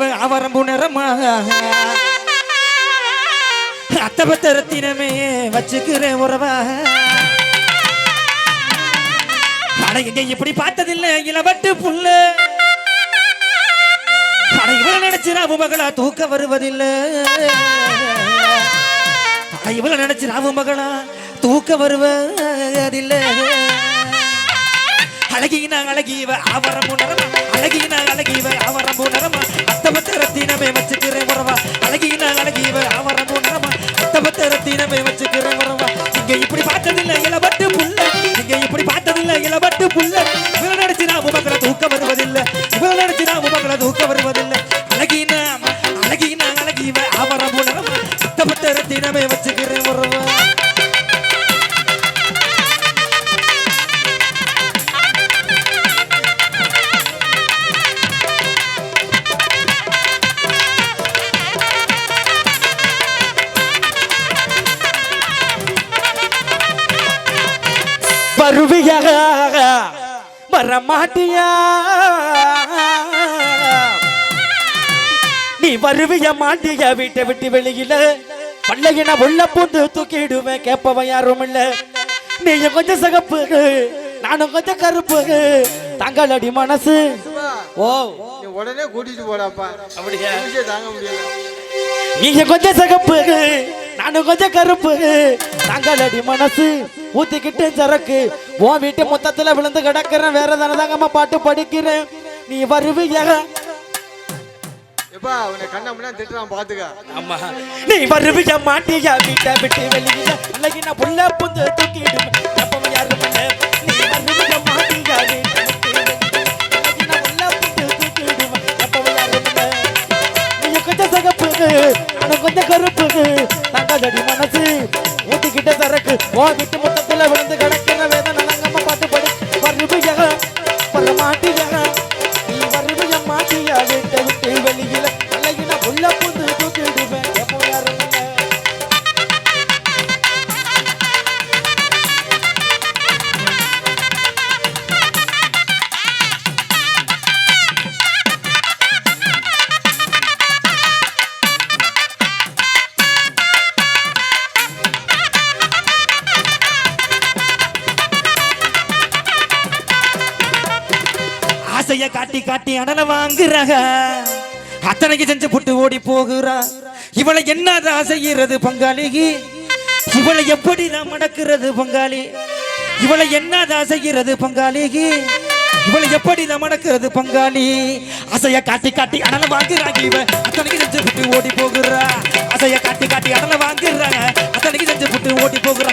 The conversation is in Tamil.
இவன் அவரம்பு நிறமாக அத்தபத்த ரத்தினமே வச்சுக்கிறேன் உறவாக. அட இப்படி பார்த்ததில்ல இளவட்டு புல்லு அட இவள நினைச்சு மகளா தூக்க வருவதில்லை. இவ்வளவு இவள நினைச்சு மகளா தூக்க வருவதில்லை. அழகினா அழகிவ அவரம் உணரமா அழகினா அழகிவ அவரம் உணரமா அத்தபத்த ரத்தினமே வச்சுக்கிறேன் உறவா. அழகினா அழகிவ அவரம் உணரமா அத்தபத்த ரத்தினமே வச்சுக்கிறேன் உறவா. இங்க இப்படி பார்த்ததில்ல இளவட்டு புல்ல இங்க இப்படி பார்த்ததில்ல இளவட்டு புல்ல இவள நடிச்சு நான் உமக்களை தூக்க வருவதில்லை. இவள நடிச்சு நான் உமக்களை தூக்க வருவதில்லை. வருவியா வரமாட்டியா? நீ வருவிய மாட்டியா வீட்டை விட்டு வெளியில பள்ளையின உள்ள பூந்து தூக்கிடுவேன் கேப்பவன் யாரும் இல்ல. நீயும் கொஞ்சம் சகப்பு நானும் கொஞ்சம் கருப்பு தங்களடி மனசு. ஓ. உடனே கூட்டிட்டு போடாப்பா அப்படியா? நிமிஷம் தாங்க முடியல. நீங்க கொஞ்சம் சகப்பு நானும் கொஞ்சம் கருப்பு தங்களடி மனசு. ஊத்திக்கிட்டு சரக்கு. உன் வீட்டு மொத்தத்துல விழுந்து கிடக்குறேன். வேற தானதாங்கம்மா பாட்டு படிக்கிறேன். நீ வருவியா? எப்பா உன்னை கண்ண முன்னா திட்டுறான் பாத்துக்க. அம்மா நீ வருவியா? மாட்டியா? வீட்டை விட்டு வெளியில. அழகி நான் புள்ள புந்து தூக்கிடுவேன் அப்பவும் யாரும் இல்ல. நீ வருவியா? மாட்டியா? வீட்டை விட்டு வெளியில. புள்ள புந்து தூக்கிடுவேன் நீ கொஞ்சம் கொஞ்சம் தங்கதடி மனசு. ஊத்திக்கிட்ட சரக்கு. ஓ வீட்டு ஆசைய காட்டி காட்டி அனல வாங்குறாங்க அத்தனைக்கு செஞ்சு புட்டு ஓடி போகிறா. இவளை என்ன செய்யறது பங்காளிக்கு இவளை எப்படி தான் மடக்கிறது பங்காளி? இவளை என்னதான் செய்யறது பங்காளி? இவளை எப்படி தான் மடக்கிறது பங்காளி? அசைய காட்டி காட்டி அடல வாங்குறாங்க இவ. அத்தனைக்கு செஞ்சு புட்டு ஓடி போகிறா. அசைய காட்டி காட்டி அடல வாங்குறாங்க. அத்தனைக்கு செஞ்சு புட்டு ஓடி போகிறா.